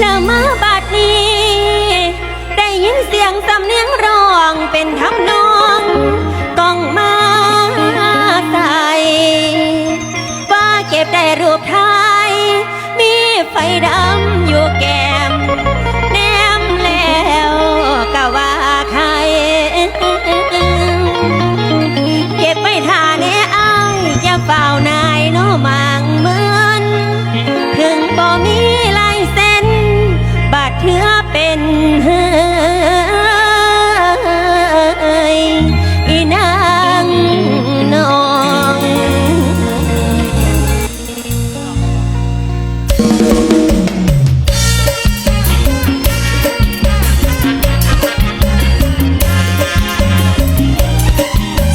แล้วมาบัดนี้ ได้ยินเสียงสำเนียงร้องเป็นทำนองกองมาใส่ว่าเก็บได้รูปไทยมีไฟดำ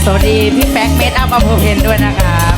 สวัสดีพี่แป๊กเมดอัพอภูเพนด้วยนะครับ